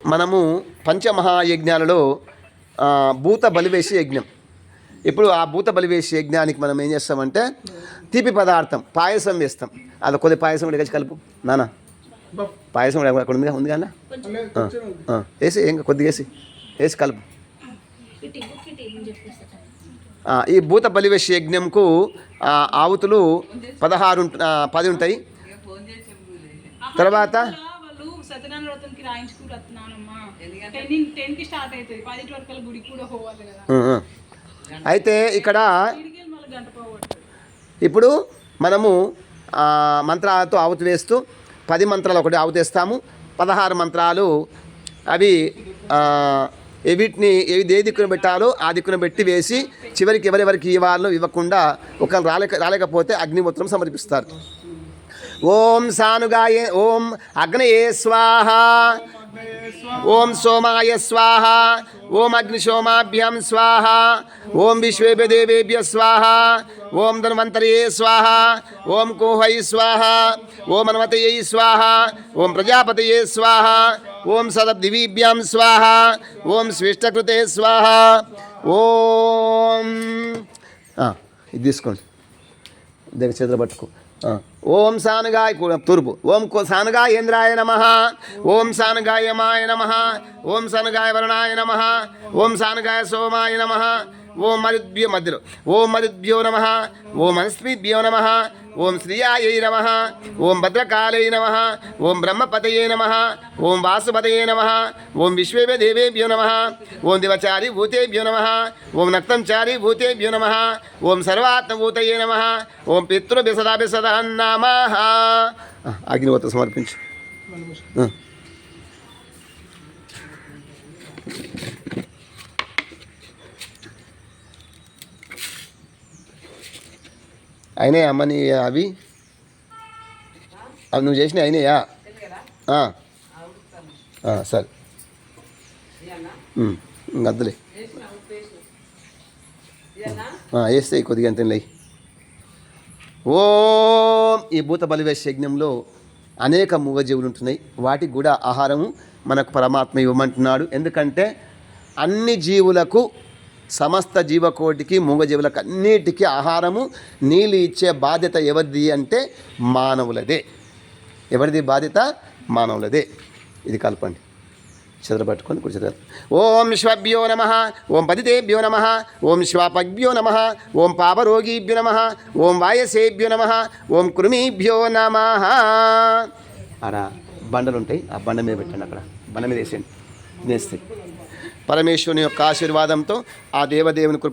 మనము పంచమహాయజ్ఞాలలో ఆ, భూత బలివేసి యజ్ఞం. ఇప్పుడు ఆ భూత బలివేసి యజ్ఞానికి మనం ఏం చేస్తామంటే తీపి పదార్థం పాయసం వేస్తాం. అది కొద్ది పాయసం కూడా కలిసి కలుపు. నానా? పాయసం కూడా అక్కడ ఉంది ఉంది. కానీ వేసి ఏం కాదు, కొద్దిగా వేసి వేసి కలుపు. ఈ భూత బలివేష యజ్ఞంకు ఆవుతులు పదహారు పది ఉంటాయి. తర్వాత సత్యనారాయణ వ్రతంకి రాయించుకు రత్నానమ్మా టెన్ టెన్కి స్టార్ట్ అవుతుంది. పదింటి వరకు గుడికి కూడా పోవాలి కదా. అయితే ఇక్కడ ఇప్పుడు మనము ఆ, మంత్రాలతో ఆవుతి వేస్తూ పది మంత్రాలు ఒకటి ఆవుతి వేస్తాము. పదహారు మంత్రాలు అవి వీటిని ఏ ఏ దిక్కున పెట్టాలో ఆ దిక్కున పెట్టి వేసి చివరికి ఎవరెవరికి ఇవ్వాలో ఇవ్వకుండా ఒక రాలేక రాలేకపోతే అగ్నిమూత్రం సమర్పిస్తారు. ఓం సానుగాయ ఓం అగ్నయే స్వాహ. ఓం సోమాయ స్వాహ. ఓం అగ్నిశోమాభ్యాం స్వాహ. ఓం విశ్వేభ్య దేవేభ్య స్వాహ. ఓం ధన్వంతరయే స్వాహ. ఓం కోహై స్వాహ. ఓం హనుమతయై స్వాహ. ఓం ప్రజాపతయే స్వాహ. ఓం సదబ్దివీభ్యాం స్వాహ. ఓం స్విష్టకృతే స్వాహ. ఓం. ఇది తీసుకోండి. దగ్గర చేతులు పట్టుకో. ఓం సానుగాయ తూర్పు. ఓం కో- సానుగాయేంద్రాయ నమ. ఓం సానుగాయమాయ నమ. ఓం సానుగాయ వరుణాయ నమ. ఓం సానుగాయ సోమాయ నమ. ఓం మరుద్భ్యో మధ్యలో ఓం మరుద్భ్యో నమ. ఓం మనస్మిభ్యో నమ. ఓం శ్రీయాయై నమ. ఓం భద్రకాళై నమ. ఓం బ్రహ్మపతయే నమ. ఓం వాసుపతయే నమ. ఓం విశ్వేభ్య దేవేభ్యో నమ. ఓం దివచారి భూతేభ్యో నమ. ఓం నక్తంచారి భూతేభ్యో నమ. ఓం సర్వాత్మభూతయే నమ. ఓం పితృభిసదాభిసదా నమ అగ్నివత సమర్పించు. ఆ. అయినాయి అమ్మని అవి? అవి నువ్వు చేసినవి అయినాయా? సరే. ఉమ్, వేస్తాయి కొద్దిగా ఎంత ఓం ఈ భూత బలివేశ యజ్ఞంలో అనేక మూగజీవులు ఉంటున్నాయి వాటికి కూడా ఆహారము మనకు పరమాత్మ ఇవ్వమంటున్నాడు. ఎందుకంటే అన్ని జీవులకు సమస్త జీవకోటికి మూగజీవులకు అన్నిటికీ ఆహారము నీళ్ళు ఇచ్చే బాధ్యత ఎవరిది అంటే మానవులదే. ఎవరిది బాధ్యత? మానవులదే. ఇది కలపండి. చదరబట్టుకొని కుడి ఓం శ్వభ్యో నమ ఓం పతితేభ్యో నమ ఓం శ్వాపగ్భ్యో నమ ఓం పాపరోగీభ్యో నమ ఓం వాయసేభ్యో నమ ఓం కృమీభ్యో నమ. ఆడ బండలు ఉంటాయి ఆ బండ మీద పెట్టండి అక్కడ. బండ మీద వేసేయండి. తినేస్తాయి పరమేశ్వరుని యొక్క ఆశీర్వాదంతో ఆ దేవదేవుని కృప